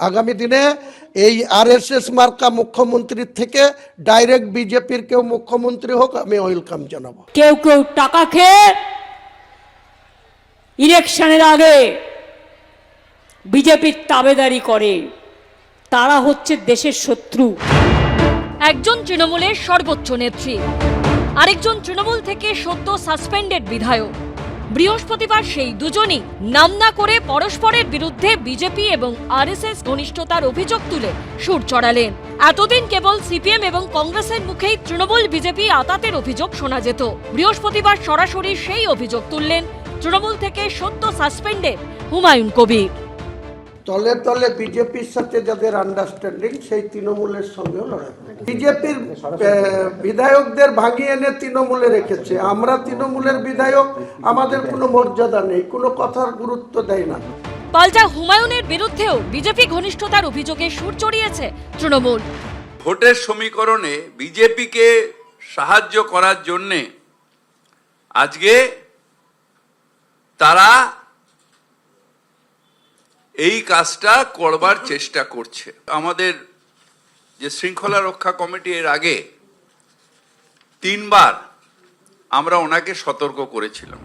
আগামী দিনে এই আরএসএস মার্কা মুখ্যমন্ত্রীর থেকে ডাইরেক্ট বিজেপির কেউ মুখ্যমন্ত্রী হোক আমি ওয়েলকাম জানাব। কেউ কেউ টাকা খেয়ে ইলেকশনের আগে বিজেপির তাবেদারি করে। তারা হচ্ছে দেশের শত্রু। একজন তৃণমূলের সর্বোচ্চ নেত্রী আরেকজন তৃণমূল থেকে সদ্য সাসপেন্ডেড বিধায়ক। বৃহস্পতিবার সেই দুজনই নাম না করে পরস্পরের বিরুদ্ধে বিজেপি এবং আরএসএস ঘনিষ্ঠতার অভিযোগ তুলে সুর চড়ালেন। এতদিন কেবল সিপিএম এবং কংগ্রেসের মুখেই তৃণমূল বিজেপি আতাতের অভিযোগ শোনা যেত। বৃহস্পতিবার সরাসরি সেই অভিযোগ তুললেন তৃণমূল থেকে সত্য সাসপেন্ডেড হুমায়ুন কবির। তলে তলে বিজেপির সাথে যাদের আন্ডারস্ট্যান্ডিং সেই তৃণমূলের সঙ্গেও লড়াই বিজেপির বিধায়কদের ভাঙিয়ে এনে তৃণমূলে রেখেছে। আমরা তৃণমূলের বিধায়ক আমাদের কোনো মর্যাদা নেই কোনো কথার গুরুত্ব দেয় না। পাল্টা হুমায়ুনের বিরুদ্ধেও বিজেপি ঘনিষ্ঠতার অভিযোগে সুর চড়িয়েছে তৃণমূল। ভোটের সমীকরণে বিজেপিকে সাহায্য করার জন্যে আজকে তারা এই কাজটা করবার চেষ্টা করছে। আমাদের যে শৃঙ্খলা রক্ষা কমিটি এর আগে তিনবার আমরা ওনাকে সতর্ক করেছিলাম।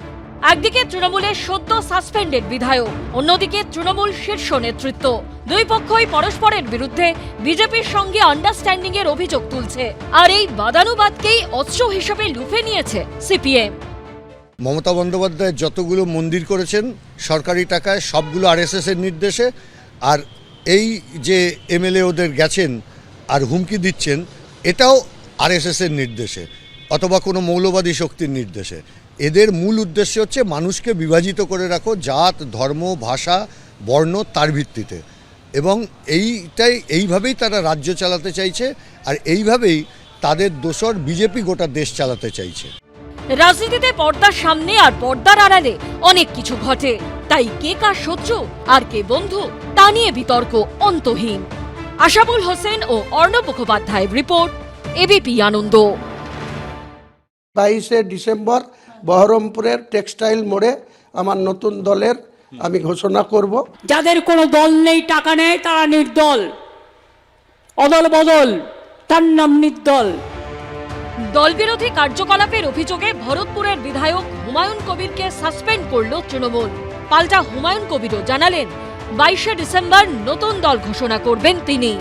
একদিকে তৃণমূলের সদ্য সাসপেন্ডেড বিধায়ক, অন্যদিকে তৃণমূল শীর্ষ নেতৃত্ব। দুই পক্ষই পরস্পরের বিরুদ্ধে বিজেপির সঙ্গে আন্ডারস্ট্যান্ডিং এর অভিযোগ তুলছে। আর এই বাদানুবাদকেই অস্ত্র হিসেবে লুফে নিয়েছে সিপিএম। মমতা বন্দ্যোপাধ্যায় যতগুলো মন্দির করেছেন, সরকারি টাকায় সবগুলো আরএসএস এর নির্দেশে, আর এই যে এমএলএ ওদের গেছেন আর হুমকি দিচ্ছেন, এটাও আরএসএস এর নির্দেশে, অথবা কোনো মৌলবাদী শক্তির নির্দেশে। এদের মূল উদ্দেশ্য হচ্ছে মানুষকে বিভাজিত করে রাখো জাত, ধর্ম, ভাষা, বর্ণ তার ভিত্তিতে। এবং এইটাই, এইভাবেই তারা রাজ্য চালাতে চাইছে, আর এইভাবেই তাদের দোসর বিজেপি গোটা দেশ চালাতে চাইছে। রাজনীতিতে পর্দার সামনে আর পর্দার আড়ালে অনেক কিছু ঘটে। তাই কে কার শত্রু আর কে বন্ধু তা নিয়ে বিতর্ক অন্তহীন। আশাবুল হোসেন ও অর্ণব মুখোপাধ্যায়ের রিপোর্ট এবিপি আনন্দ। বাইশে ডিসেম্বর বহরমপুরের টেক্সটাইল মোড়ে আমার নতুন দলের আমি ঘোষণা করব। যাদের কোনো দল নেই টাকা নেই তারা নির্দল। অদল বদল তার নাম নির্দল। দলবিরোধী কার্যকলাপের অভিযোগে ভরতপুরের বিধায়ক হুমায়ুন কবিরকে সাসপেন্ড করল তৃণমূল। পাল্টা হুমায়ুন কবিরও জানালেন, বাইশে ডিসেম্বর নতুন দল ঘোষণা করবেন তিনি।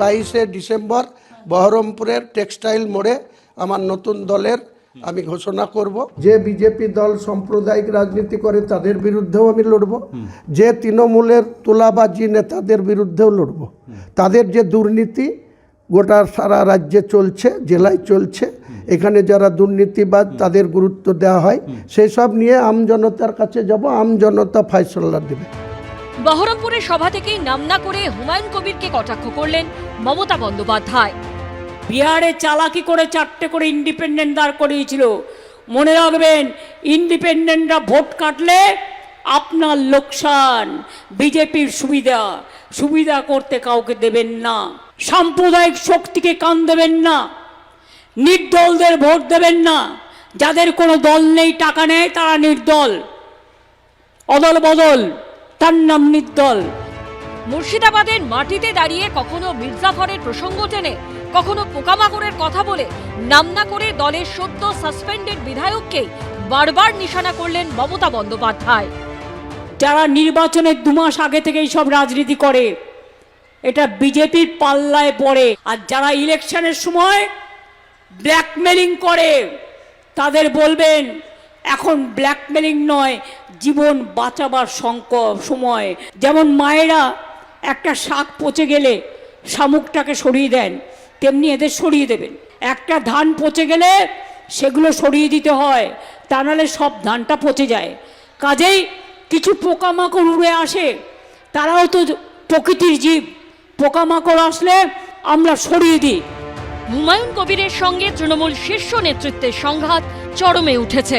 বাইশে ডিসেম্বর বহরমপুরের টেক্সটাইল মোড়ে আমার নতুন দলের আমি ঘোষণা করব। যে বিজেপি দল সাম্প্রদায়িক রাজনীতি করে তাদের বিরুদ্ধেও আমি লড়ব। যে তৃণমূলের তোলাবাজি নেতাদের বিরুদ্ধেও লড়ব। তাদের যে দুর্নীতি গোটা সারা রাজ্যে চলছে জেলায় চলছে। এখানে যারা দুর্নীতিবাদ তাদের গুরুত্ব দেওয়া হয়। সেই সব নিয়ে আমজনতার কাছে যাব আমজনতা ফাইসল্লা দেবে। বহরমপুরের সভা থেকেই নাম না করে হুমায়ুন কবিরকে কটাক্ষ করলেন মমতা বন্দ্যোপাধ্যায়। বিহারে চালাকি করে চারটে করে ইন্ডিপেন্ডেন্ট দাঁড় করিয়েছিল। মনে রাখবেন ইন্ডিপেন্ডেন্টরা ভোট কাটলে আপনার লোকসান বিজেপির সুবিধা। সুবিধা করতে কাউকে দেবেন না। সাম্প্রদায়িক শক্তিকে কান দেবেন না নির্দলদের ভোট দেবেন না যাদের কোনো দল নেই টাকা নেই তারা নির্দল। অদল বদল তার নাম নির্দল। মুর্শিদাবাদের মাটিতে দাঁড়িয়ে কখনো মির্জাফরের প্রসঙ্গ টেনে কখনো পোকামাকড়ের কথা বলে নাম না করে দলের সদ্য সাসপেন্ডেড বিধায়ককে বারবার নিশানা করলেন মমতা বন্দ্যোপাধ্যায়। যারা নির্বাচনের দু মাস আগে থেকেই সব রাজনীতি করে এটা বিজেপির পাল্লায় পড়ে। আর যারা ইলেকশনের সময় ব্ল্যাকমেলিং করে, তাদের বলবেন, এখন ব্ল্যাকমেলিং নয়, জীবন বাঁচাবার সংকট সময়। যেমন মায়েরা একটা শাক পচে গেলে শামুকটাকে সরিয়ে দেন, তেমনি এদের সরিয়ে দেবেন। একটা ধান পচে গেলে সেগুলো সরিয়ে দিতে হয়, তা নাহলে সব ধানটা পচে যায়। কাজেই কিছু পোকামাকড় উড়ে আসে, তারাও তো প্রকৃতির জীব। পোকামাকড় আসলে আমরা সরিয়ে দিই। হুমায়ুন কবিরের সঙ্গে তৃণমূল শীর্ষ নেতৃত্বের সংঘাত চরমে উঠেছে।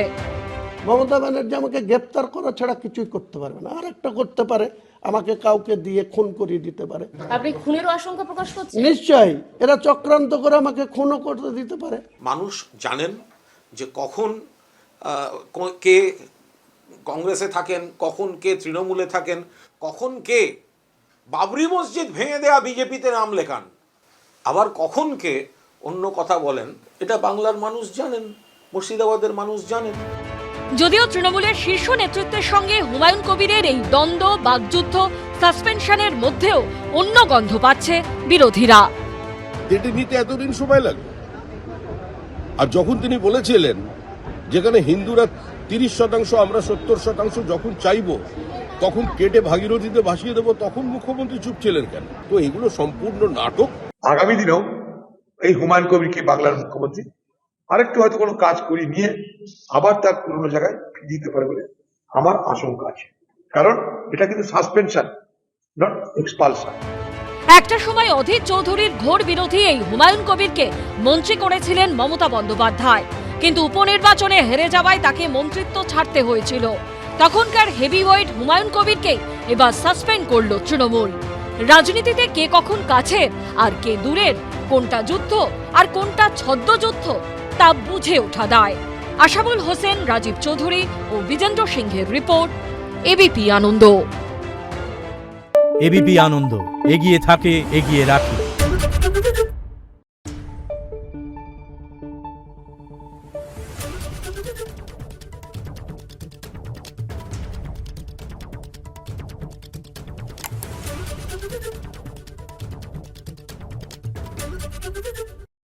মমতা ব্যানার্জি আমাকে গ্রেপ্তার করা ছাড়া কিছুই করতে পারবে না। আর একটা করতে পারে আমাকে কাউকে দিয়ে খুন করিয়ে দিতে পারে। আপনি খুনেরও আশঙ্কা প্রকাশ করছেন? নিশ্চয়ই এরা চক্রান্ত করে আমাকে খুনও করতে দিতে পারে। মানুষ জানেন যে কখন কে কংগ্রেসে থাকেন কখন কে তৃণমূলে থাকেন কখন কে বাবরি মসজিদ ভেঙে দেয়া বিজেপিতে নাম লেখান। আবার কখনকে অন্য কথা বলেন এটা বাংলার মানুষ জানেন মুর্শিদাবাদের মানুষ জানেন। যদিও তৃণমূলের শীর্ষ নেতৃত্বের সঙ্গে হুমায়ুন কবিরের এই দ্বন্দ্ব বাগযুদ্ধ সাসপেনশনের মধ্যেও অন্য গন্ধ পাচ্ছে বিরোধীরা। এটি নিতে এতদিন সময় লাগবে। আর যখন তিনি বলেছিলেন যেখানে হিন্দুরা তিরিশ শতাংশ আমরা সত্তর শতাংশ যখন চাইব তখন কেটে ভাগীরথীতে ভাসিয়ে দেবো তখন মুখ্যমন্ত্রী চুপ ছিলেন কেন? তো এগুলো সম্পূর্ণ নাটক। আগামী দিনেও এই হুমায়ুন কবিরকে বাংলার মুখ্যমন্ত্রী? আরেকটু হয়তো কোনো কাজ করিয়ে নিয়ে আবার তার পুরনো জায়গায় ফিরিয়ে দিতে পারে বলে আমার আশঙ্কা আছে। কারণ এটা কিন্তু সাসপেনশন নট এক্সপালশন একটা সময় অধীর চৌধুরীর ঘোর বিরোধী এই হুমায়ুন কবিরকে মন্ত্রী করেছিলেন মমতা বন্দ্যোপাধ্যায়। কিন্তু উপনির্বাচনে হেরে যাওয়ায় তাকে মন্ত্রিত্ব ছাড়তে হয়েছিল। তখনকার হেভি ওয়েট হুমায়ুন কবিরকে এবার সাসপেন্ড করল তৃণমূল। রাজনীতিতে কে কখন কাছে আর কে দূরের, কোনটা যুদ্ধ আর কোনটা ছদ্মযুদ্ধ তা বুঝে ওঠা দায়। আশাবুল হোসেন, রাজীব চৌধুরী ও বিজেন্দ্র সিংহের report ABP Ananda. ABP Ananda, এগিয়ে থাকে, এগিয়ে রাখে।